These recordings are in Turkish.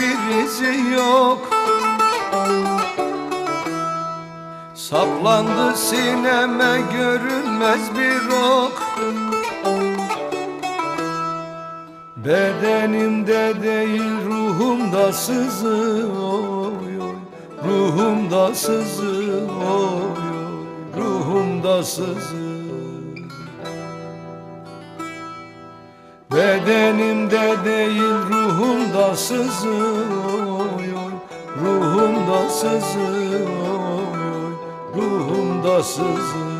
bir izi yok. Saplandı sineme görünmez bir ok. Bedenimde değil ruhumda sızı oy oy. Ruhumda sızı oy oy. Ruhumda sızı Bedenimde değil ruhumda sızı oy oy. Ruhumda sızı oy oy. Ruhumda sızı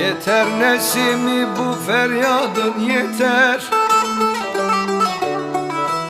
Yeter nesimi bu feryadın yeter